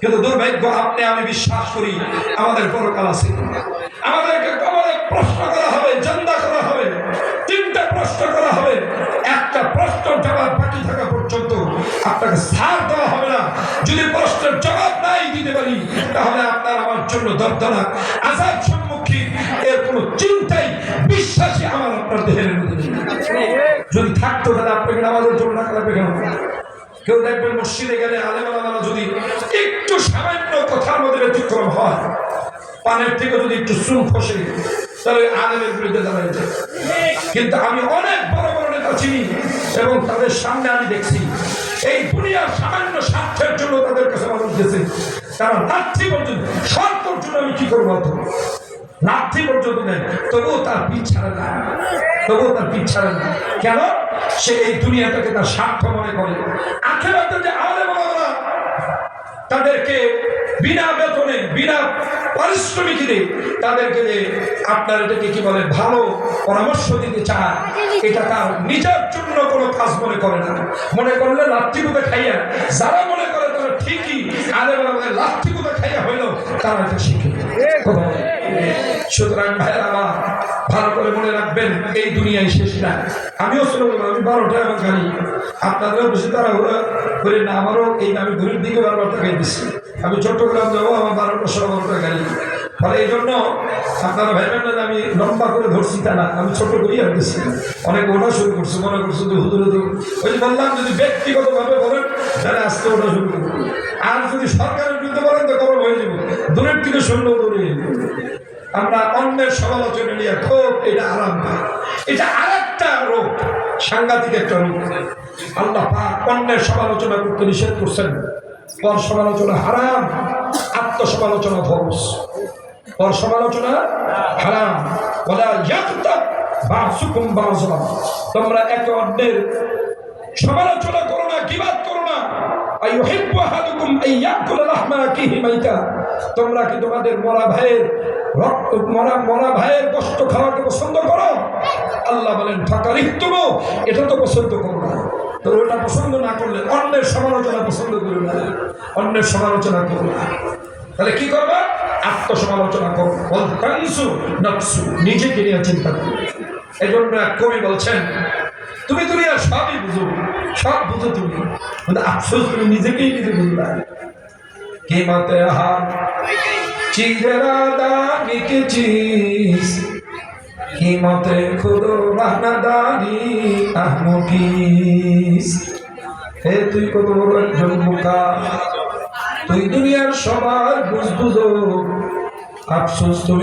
কিন্তু দুর্ভাগ্য, আপনি, আমি বিশ্বাস করি, আমাদের পরকাল আছে। আমাদেরকে কবলে প্রশ্ন করা হবে, জান্দা করা হবে, তিনটা প্রশ্ন করা হবে। একটা প্রশ্ন জবাব বাকি থাকা পর্যন্ত আপনাকে ছাড় দেওয়া হবে না। যদি প্রশ্নের জবাব নাই দিতে পারি, তাহলে আপনার আমার জন্য দরদরা আজাদ সম্মুখীন এর কোনো চিন্তাই বিশ্বাসী আমার আপনার দেহের মধ্যে যদি থাকতো তাহলে আপনাকে আমাদের জন্য টাকা লাগবে কেউ দেখবেন মসজিদে গেলে আলেমালা যদি একটু সামান্য কথার মধ্যে ব্যতিক্রম হয়, পানের থেকে যদি একটু চুন খসে, তাহলে আলেমের বিরুদ্ধে দাঁড়ায় যায়। কিন্তু আমি অনেক বড় বড় নেতা চিনি এবং তাদের সামনে আমি দেখছি, এই দুনিয়ার সামান্য স্বার্থের জন্য তাদের কাছে মানুষ গেছে। তারা লাঠি পর্যন্ত সব পর্যন্ত আমি কি করব লাঠি পর্যন্ত নেয় তবুও তার পিঠ ছাড়ে না। তবুও তার পিঠ ছাড়ে না। কেন? সে এই দুনিয়াটাকে তার স্বার্থ মনে করে। আখেরাতে যে তাদেরকে বিনা বেতনে বিনা পারিশ্রমিকে তাদেরকে যে আপনার এটাকে কি বলে ভালো পরামর্শ দিতে চায় এটা তার নিজের জন্য কোনো কাজ মনে করে না। মনে করলে লাঠি কুদে খাইয়া যারা মনে করে তারা ঠিকই আলে আমাদের লাঠি কুদে খাইয়া হইল তারা এটা শিখে সুতরাং ভাইয়ের আমার করে রাখবেন এই দুনিয়ায় শেষ না আমিও শুনে বলব আমি বারোটা আমার গাড়ি আপনাদেরও বেশি তারা করে না, আমারও এই আমি ঘুরির দিকে বারবার টাকাই দিচ্ছি। আমি চট্টগ্রাম যাব, আমার বারোটা ষোলো বারোটা গাড়ি ফলে এই জন্য আপনারা ভাইবেন না আমি লম্বা করে ধরছি তা না, আমি ছোট করেই আর দিচ্ছি। অনেক ওঠা শুরু করছে, মনে করছে যে হুদুর হুদুর। ওই বললাম, যদি ব্যক্তিগতভাবে বলেন, তাহলে আজকে ওঠা শুরু করব। আর যদি সরকারের বিরুদ্ধে বলেন, তো গরম হয়ে যাব। দূরের থেকে শুনলেও দৌড়ে আমরা অন্যের সমালোচনা নিয়ে খুব এটা আরাম পাই। এটা আরেকটা রোগ সাংঘাতিক একটা রোগ আল্লাহ অন্যের সমালোচনা করতে নিষেধ করছেন। পর সমালোচনা হারাম, আত্মসমালোচনা ফরস পর সমালোচনা হারাম। তোমরা একে অন্যের সমালোচনা করো না কিবাদ করো না। তোমরা কি তোমাদের মরা ভাইয়ের রক্ত, মরা মরা ভাইয়ের কষ্ট খাওয়াকে পছন্দ করো? আল্লাহ বলেন এটা তো পছন্দ করো ওটা পছন্দ না করলে অন্যের সমালোচনা পছন্দ করো না। অন্যের সমালোচনা করো না। তাহলে কি করবা? আত্মসমালোচনা করো। কানসু নিজেকে নিয়ে চিন্তা করো। এই জন্য কবি বলছেন, তুমি দুনিয়া সবই বুঝো, সব বুঝো তুমি। কিন্তু আফসোস তুমি নিজেকেই নিজে কি মতে হার চিজরা দানি কে চিজ কি মতে খুদো রাহনা দানি আহমকিস হে তুই কত বড় একজন বোকা তুই দুনিয়ার সবার বুঝ বুঝো আফসোস তুমি